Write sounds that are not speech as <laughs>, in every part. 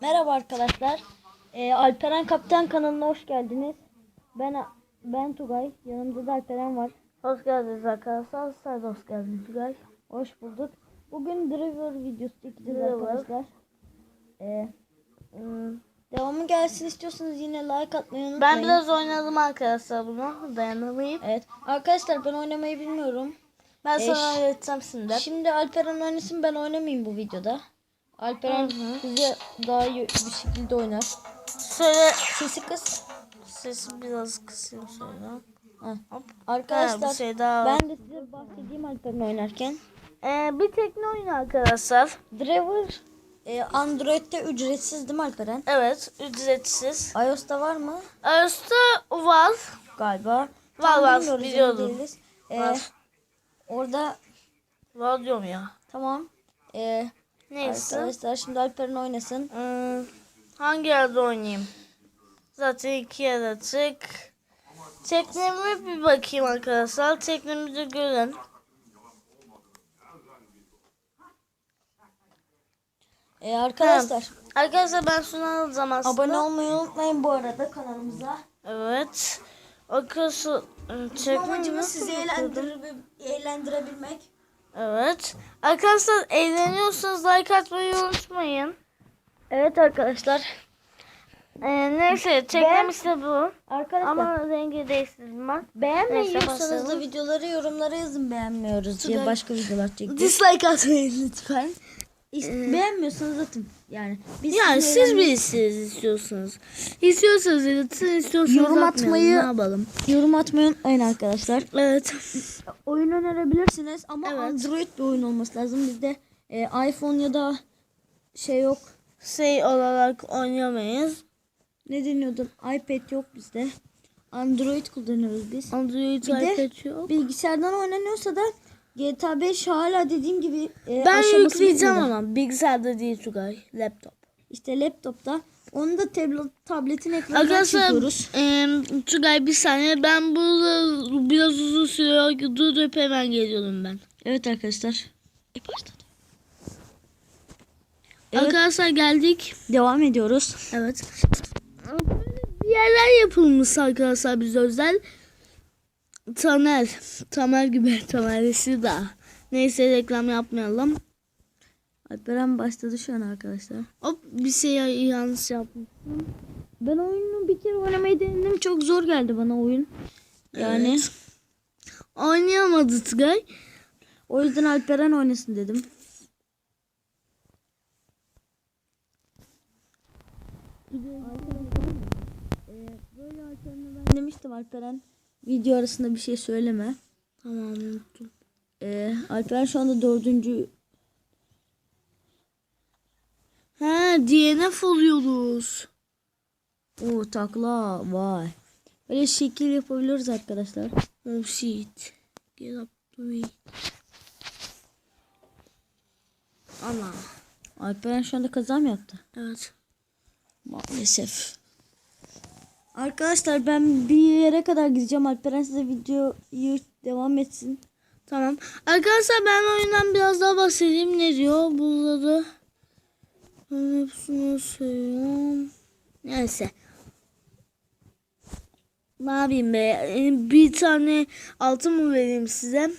Merhaba arkadaşlar. Ee, Alperen Kaptan kanalına hoş geldiniz. Ben ben Tugay. Yanımda da Alperen var. Hoş geldiniz arkadaşlar. Sen de hoş geldiniz Tugay. Hoş bulduk. Bugün Driver videosu çekeceğiz arkadaşlar. Ee, ım, devamı gelsin istiyorsanız yine like atmayı unutmayın. Ben biraz oynadım arkadaşlar bunu. Dayanamayıp. Evet. Arkadaşlar ben oynamayı bilmiyorum. Ben Eş. sana öğreteceğim şimdi. Şimdi Alperen oynasın ben oynamayayım bu videoda. Alperen bize daha iyi bir şekilde oynar. Şöyle Sesi kıs. sesi biraz kısayım. Hop. Arkadaşlar Ha, şey daha ben de size bahsedeyim Alperen oynarken. Ee, bir tekne oyunu arkadaşlar. Driver e, Android'de ücretsiz değil mi Alperen? Evet ücretsiz. iOS'ta var mı? Arası var. Galiba. Var, Tam var, bilmiyoruz, emin biliyorum. değiliz. E, Var. orada Var diyorum ya. tamam. E, Neyse. arkadaşlar şimdi Alperen oynasın. Hmm, hangi yerde oynayayım? Zaten iki yer açık. Tekneme bir bakayım arkadaşlar. Teknemi de görün. E, arkadaşlar Arkadaşlar ben şunu alacağım aslında. abone olmayı unutmayın bu arada kanalımıza. Evet. Arkadaşlar tekne amacımız sizi eğlendirebilmek. Evet. Arkadaşlar eğleniyorsanız like atmayı unutmayın. Evet arkadaşlar. Ee, neyse işte bu. Arkadaşlar Ama rengi değiştirdim ben. beğenmiyorsanız da videoları yorumlara yazın beğenmiyoruz diye başka videolar çekeceğiz. Dislike atmayın lütfen. İşte beğenmiyorsanız atın. Yani biz Yani sizi siz eğlendir- bilirsiniz istiyorsanız. İstiyorsanız atın, istiyorsanız Yorum atmayı- Ne yapalım? yorum atmayı unutmayın arkadaşlar. Evet. Oyun önerebilirsiniz ama Evet. Android bir oyun olması lazım. Bizde e, iPhone ya da şey yok. Şey olarak oynayamayız. Ne deniyordu? iPad yok bizde. Android kullanıyoruz biz. Android Bir de iPad yok. Bilgisayardan oynanıyorsa da GTA 5 hala dediğim gibi e, Ben yükleyeceğim bitmedi. ama bilgisayarda değil Tugay. Laptop. İşte laptopta. Onu da tablet, tabletin ekranından Arkadaşlar çekiyoruz. eee Tugay bir saniye ben burada biraz uzun sürüyor. Durup hemen geliyorum ben. Evet arkadaşlar. E, başladı. Evet. Arkadaşlar geldik. Devam ediyoruz. Evet. Böyle bir yerler yapılmış arkadaşlar biz özel. Taner. Tamer gibi. Tamer'isi de. Neyse reklam yapmayalım. Alperen başladı şu an arkadaşlar. Hop bir şey yanlış yaptım. Ben oyunu bir kere oynamayı denedim. Çok zor geldi bana oyun. Yani Evet. Oynayamadı Tugay. o yüzden Alperen oynasın dedim. Böyle Alperen'e ben demiştim Alperen video arasında bir şey söyleme. Tamam unuttum. Ee, Alperen şu anda dördüncü He DNF oluyoruz. o takla vay. Böyle şekil yapabiliriz arkadaşlar. Oh shit. Get up to me. Ana. Alperen şu anda kaza mı yaptı? Evet. Maalesef. Arkadaşlar ben bir yere kadar gideceğim. Alperen size videoyu devam etsin. Tamam. Arkadaşlar ben oyundan biraz daha bahsedeyim. Ne diyor? Ben hepsini söylüyorum. Neyse. Ne yapayım be? Ee, Bir tane altın mı vereyim size?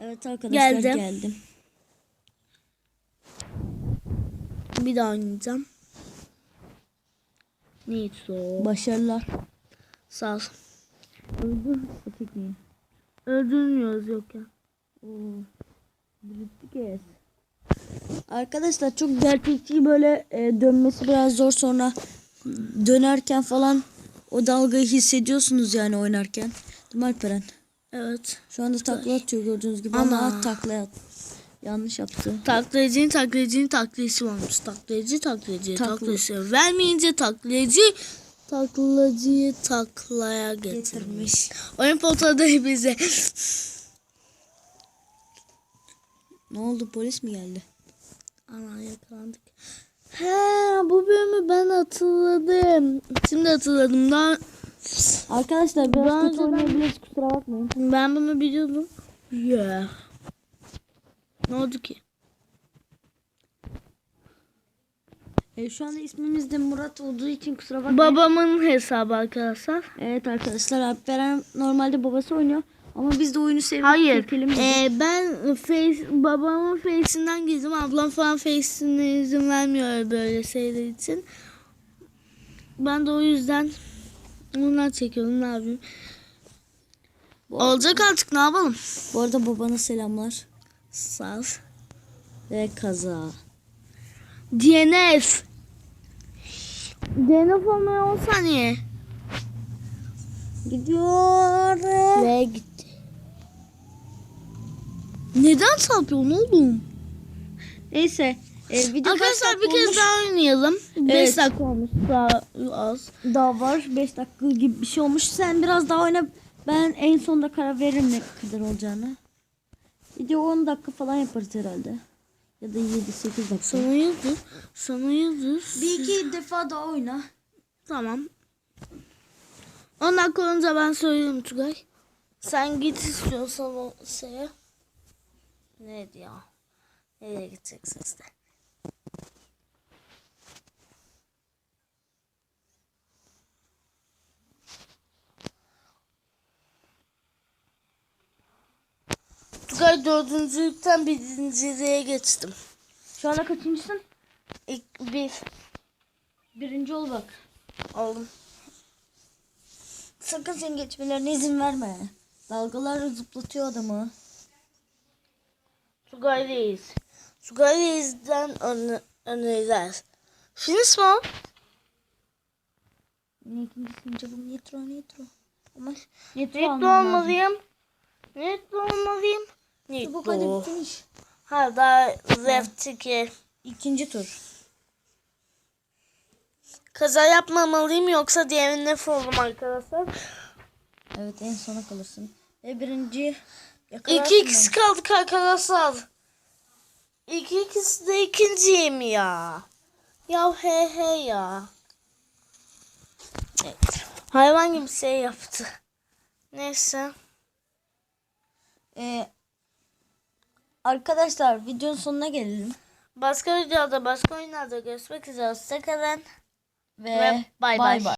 Evet arkadaşlar Geldim. geldim. Bir daha oynayacağım. Nitro. Başarılar. Sağ ol. Öldür o tekniği. Öldürmüyoruz yok ya. Oo. Bitti kes. Arkadaşlar çok gerçekçi böyle e, dönmesi biraz zor sonra dönerken falan o dalgayı hissediyorsunuz yani oynarken. Değil mi Alperen? Evet. Şu anda takla atıyor gördüğünüz gibi ama, Ama- takla at. Yanlış yaptı. Taklacının taklacının taklacısı varmış. Taklacı taklacı Takla. taklacı. Vermeyince taklacı taklacıyı taklaya getirmiş. Getirmiş. Oyun potada <laughs> bize. Ne oldu polis mi geldi? Ana yakalandık. He bu bölümü ben hatırladım. Şimdi hatırladım. Daha Arkadaşlar biraz Daha kötü oynayabiliriz kusura bakmayın. ben bunu biliyordum. Yeah. Ne oldu ki? E, E, şu anda ismimiz de Murat olduğu için kusura bakmayın. Babamın hesabı arkadaşlar. Evet arkadaşlar Alperen normalde babası oynuyor. Ama biz de oyunu sevdik. Hayır. Ee, ben face, babamın face'inden girdim. Ablam falan face'ine izin vermiyor böyle şeyler için. Ben de o yüzden ondan çekiyorum. Ne yapayım? Olacak artık ne yapalım? Bu arada babana selamlar. Ol. Ve kaza. DNF. DNF olmaya 10 saniye. Gidiyor. Ve gitti. Neden çarpıyorsun oğlum? Neyse. E, video Arkadaşlar bir kez daha oynayalım. 5 Evet. dakika olmuş. Daha az. daha var. 5 dakika gibi bir şey olmuş. Sen biraz daha oyna. Ben en sonda karar veririm ne kadar olacağını. Video 10 dakika falan yaparız herhalde. Ya da 7-8 dakika. Sana yıldız. Sana yıldız. Bir iki defa daha oyna. Tamam. 10 dakika olunca ben söyleyeyim Tugay. Sen git istiyorsan o şeye. Neydi ya? Nereye gideceksin işte? Tugay dördüncülükten birinciliğe geçtim. Şu anda kaçıncısın? İlk bir Birinci ol bak. oldum. Sakın senin geçmelerine izin verme. Dalgalar zıplatıyor adamı. Tugay Reis. Tugay Reis'den önü, öneriler. Finish mi? Ne ikincisin canım? Nitro nitro. Ama nitro, Nitro olmalıyım. Nitro olmalıyım. Çabuk hadi Nitro. finish. Ha daha left 2. İkinci tur. Kaza yapmamalıyım yoksa diğerine oldum arkadaşlar. Evet en sona kalırsın. Ve birinci 2 x kaldık arkadaşlar. 2 x de ikinciyim ya. Ya he he ya. Evet. Hayvan gibi şey yaptı. Neyse. Ee, arkadaşlar videonun sonuna gelelim. Başka videoda başka oyunlarda görüşmek üzere. Hoşçakalın. Ve, Ve bay bay.